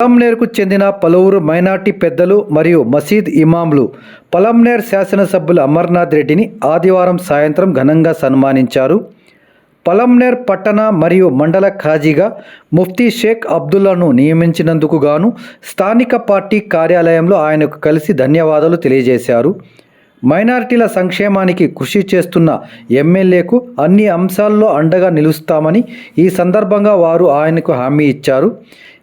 పలంనేర్కు చెందిన పలువురు మైనార్టీ పెద్దలు మరియు మసీద్ ఇమాంలు. పలంనేర్ శాసనసభ్యులు అమర్నాథ్ రెడ్డిని ఆదివారం సాయంత్రం ఘనంగా సన్మానించారు. పలంనేర్ పట్టణ మరియు మండల ఖాజీగా ముఫ్తీ షేక్ అబ్దుల్లాను నియమించినందుకు గాను స్థానిక పార్టీ కార్యాలయంలో ఆయనకు కలిసి ధన్యవాదాలు తెలియజేశారు. మైనారిటీల సంక్షేమానికి కృషి చేస్తున్న ఎమ్మెల్యేకు అన్ని అంశాల్లో అండగా నిలుస్తామని ఈ సందర్భంగా వారు ఆయనకు హామీ ఇచ్చారు.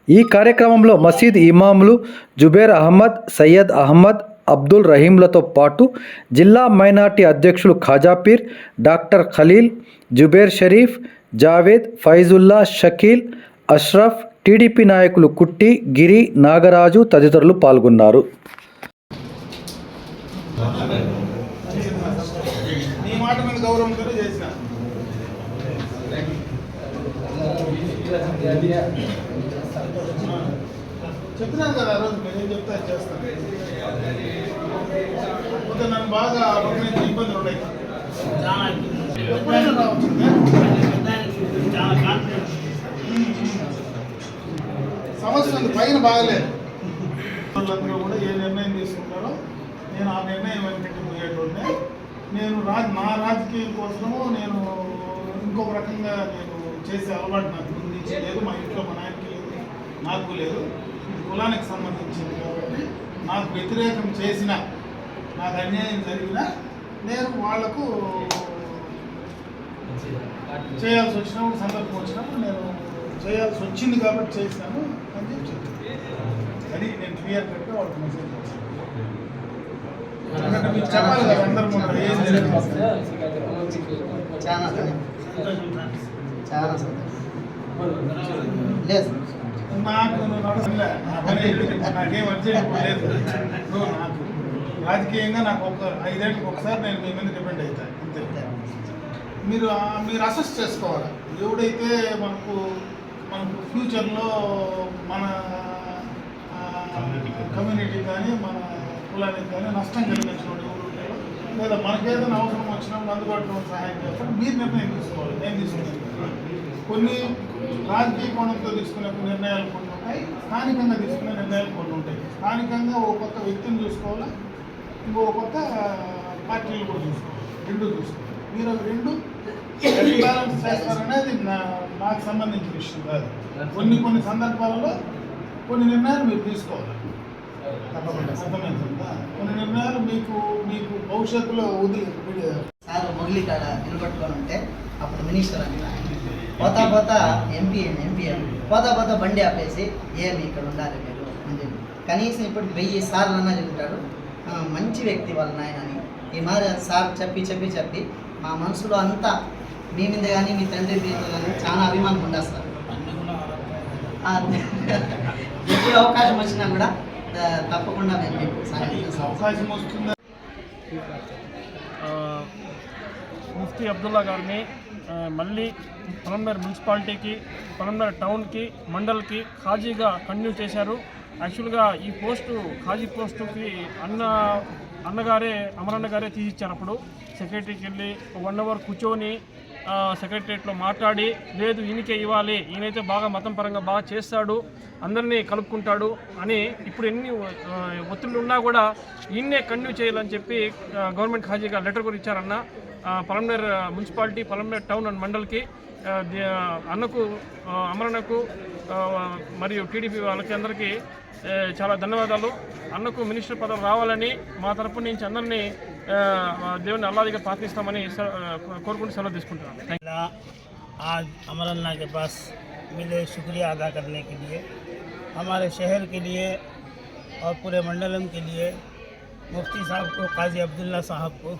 ఈ కార్యక్రమంలో మసీద్ ఇమాములు జుబేర్ అహ్మద్ సయ్యద్ అహ్మద్ అబ్దుల్ రహీంలతో పాటు జిల్లా మైనార్టీ అధ్యక్షులు ఖాజాపీర్ డాక్టర్ ఖలీల్ జుబేర్ షరీఫ్ జావేద్ ఫైజుల్లా షకీల్ అష్రఫ్ టీడీపీ నాయకులు కుట్టి గిరి నాగరాజు తదితరులు పాల్గొన్నారు. నీ మాట మీద గౌరవంతోనే చేసిన చెప్పినాను కదా ఆ రోజు నేను చెప్తా చెప్తే చేస్తాను. కొంత నన్ను బాగా అప్పటి నుంచి ఇబ్బందులు ఉన్నాయి. ఎప్పుడైనా రావచ్చు సమస్య ఉంది పైన బాగలేదు. వాళ్ళందరూ కూడా ఏ నిర్ణయం తీసుకుంటారో నేను ఆ నిర్ణయం వెనకటి పోయేటోనే నేను రాజ్ నా రాజకీయం కోసము నేను ఇంకొక రకంగా నేను చేసే అలవాటు నాకు ముందు లేదు మా ఇంట్లో మా నాయనకి లేదు నాకు లేదు. ఇది కులానికి సంబంధించింది కాబట్టి నాకు వ్యతిరేకం చేసిన నాకు అన్యాయం జరిగినా నేను వాళ్ళకు చేయాల్సి వచ్చినప్పుడు సందర్భం వచ్చినప్పుడు నేను చేయాల్సి వచ్చింది కాబట్టి చేసినాను అని చెప్పి. అది నేను క్లియర్ కట్గా వాళ్ళకి మెసేజ్ చేస్తాను ఎందుకంటే మీకు చెప్పాలి కదా అందరి ముందర ఏం జరిగింది చాలా. చాలా. లేదు నాకు నువ్వు నా నాకేం అర్జెంట్ లేదు. నువ్వు నాకు రాజకీయంగా నాకు ఒక ఐదేళ్ళకి ఒకసారి నేను మీ మీద డిపెండ్ అవుతాను అంతే మీరు మీరు అసెస్ చేసుకోవాలి. ఎవడైతే మనకు మనకు ఫ్యూచర్లో మన కమ్యూనిటీ కానీ మన కులానికి కానీ నష్టం కలిగించిన లేదా మనకేదైనా అవసరం వచ్చినప్పుడు అందుబాటులో సహాయం చేస్తారు. మీరు నిర్ణయం తీసుకోవాలి. నేను తీసుకున్నాను కొన్ని రాజకీయ కోణంతో తీసుకునే నిర్ణయాలు కొన్ని ఉంటాయి స్థానికంగా తీసుకునే నిర్ణయాలు కొన్ని ఉంటాయి. స్థానికంగా ఓ కొత్త వ్యక్తిని చూసుకోవాలా? ఇంకో కొత్త పార్టీలు కూడా చూసుకోవాలి. రెండు చూసుకోవాలి. మీరు రెండు బ్యాలెన్స్ చేస్తారనేది నా నాకు సంబంధించిన విషయం కాదు. కొన్ని కొన్ని సందర్భాలలో కొన్ని నిర్ణయాలు మీరు తీసుకోవాలి. తప్పకుండా. కొన్ని నిర్ణయాలు మీకు మీకు భవిష్యత్తులో వదిలి సార్ మొగిలి కాడ నిలబట్టుకొని ఉంటే అప్పుడు మినిస్టర్ అంట పోతా పోతా ఎంపీ ఎంపీ పోతా పోతా బండి ఆపేసి ఏమి ఇక్కడ ఉండాలి మీరు అని చెప్పి. కనీసం ఇప్పుడు వెయ్యి సార్లు అన్నా చెబుతాడు. "ఆ, మంచి వ్యక్తి వాళ్ళ నాయన అని. ఈ మారి సార్ చెప్పి చెప్పి చెప్పి మా మనసులో అంతా మీ మీద కానీ మీ తండ్రి మీద కానీ చాలా అభిమానం ఆ, ఎప్పుడు అవకాశం వచ్చినా కూడా తప్పకుండా మేము మీకు. అవకాశం వస్తుందా? ఆ, ముఫ్తీ అబ్దుల్లా గారిని మళ్ళీ పొలంనేరు మున్సిపాలిటీకి పొలంనేరు టౌన్కి మండల్కి ఖాజీగా కంటిన్యూ చేశారు. యాక్చువల్గా ఈ పోస్టు ఖాజీ పోస్టుకి అన్న అన్నగారే అమరన్న గారే తీసిచ్చారు అప్పుడు. సెక్రటరీకి వెళ్ళి వన్ అవర్ కూర్చొని సెక్రటరియట్లో మాట్లాడి లేదు ఈయనకే ఇవ్వాలి. ఈయనైతే బాగా మతం పరంగా బాగా చేస్తాడు. అందరినీ కలుపుకుంటాడు అని ఇప్పుడు ఎన్ని ఒత్తిళ్ళు ఉన్నా కూడా ఈయన్నే కంటిన్యూ చేయాలని చెప్పి గవర్నమెంట్ ఖాజీగా లెటర్ కూడా ఇచ్చారన్న Palamaner municipality Palamaner town and మండల్కి అన్నకు అమరణకు మరియు టీడీపీ వాళ్ళకి అందరికీ చాలా ధన్యవాదాలు. అన్నకు మినిస్టర్ పదవి రావాలని మా తరపు నుంచి అందరినీ దేవుని అల్లా దగ్గర ప్రార్థిస్తామని కోరుకుంటూ సెలవు తీసుకుంటున్నాను. آج ہمارا اللہ کے پاس ملے شکریہ ادا کرنے کے لیے ہمارے شہر کے لیے اور پورے منڈلم کے لیے مفتی صاحب کو قاضی عبداللہ صاحب کو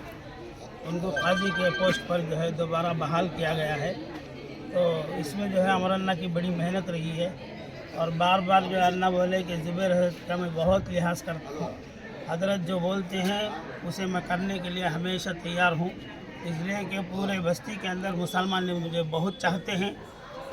ان کو قاضی کے پوسٹ پر جو ہے دوبارہ بحال کیا گیا ہے تو اس میں جو ہے امر اللہ کی بڑی محنت رہی ہے اور بار بار جو ہے اللہ بولے کہ زبر کا میں بہت لحاظ کرتا ہوں۔ حضرت جو بولتے ہیں، اسے میں کرنے کے لیے ہمیشہ تیار ہوں۔ اس لیے کہ پورے بستی کے اندر مسلمان مجھے بہت چاہتے ہیں۔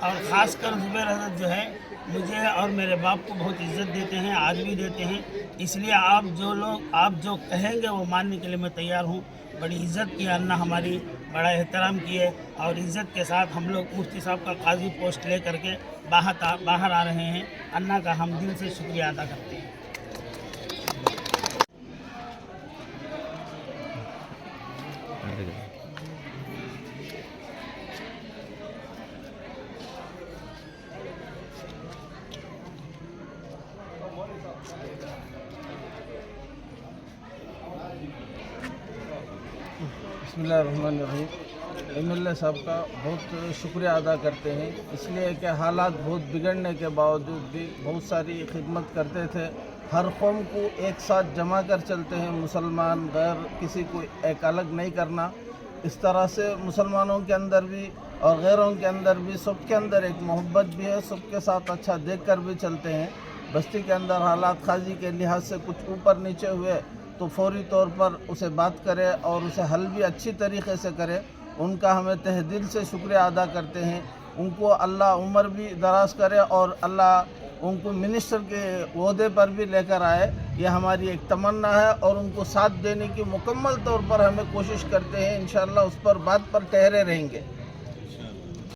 اور خاص کر زبیر حضرت جو ہے، مجھے اور میرے باپ کو بہت عزت دیتے ہیں آج بھی دیتے ہیں۔ اس لیے آپ جو لوگ، آپ جو کہیں گے، وہ ماننے کے لیے میں تیار ہوں۔ بڑی عزت کی انا ہماری بڑا احترام کیے اور عزت کے ساتھ ہم لوگ مفتی صاحب کا قاضی پوسٹ لے کر کے باہر باہر آ رہے ہیں۔ اللہ کا ہم دل سے شکریہ ادا کرتے ہیں۔ بسم اللہ الرحمن الرحیم۔ ایم ایل اے صاحب کا بہت شکریہ ادا کرتے ہیں۔ اس لیے کہ حالات بہت بگڑنے کے باوجود بھی بہت ساری خدمت کرتے تھے۔ ہر قوم کو ایک ساتھ جمع کر چلتے ہیں۔ مسلمان غیر کسی کو ایک الگ نہیں کرنا۔ اس طرح سے مسلمانوں کے اندر بھی اور غیروں کے اندر بھی سب کے اندر ایک محبت بھی ہے۔ سب کے ساتھ اچھا دیکھ کر بھی چلتے ہیں۔ بستی کے اندر حالات خاضی کے لحاظ سے کچھ اوپر نیچے ہوئے۔ تو فوری طور پر اسے بات کرے اور اسے حل بھی اچھی طریقے سے کرے، ان کا ہمیں تہدل سے شکریہ ادا کرتے ہیں۔ ان کو اللہ عمر بھی دراز کرے اور اللہ ان کو منسٹر کے عہدے پر بھی لے کر آئے۔ یہ ہماری ایک تمنا ہے اور ان کو ساتھ دینے کی مکمل طور پر ہمیں کوشش کرتے ہیں۔ انشاءاللہ اس پر بات پر ٹھہرے رہیں گے۔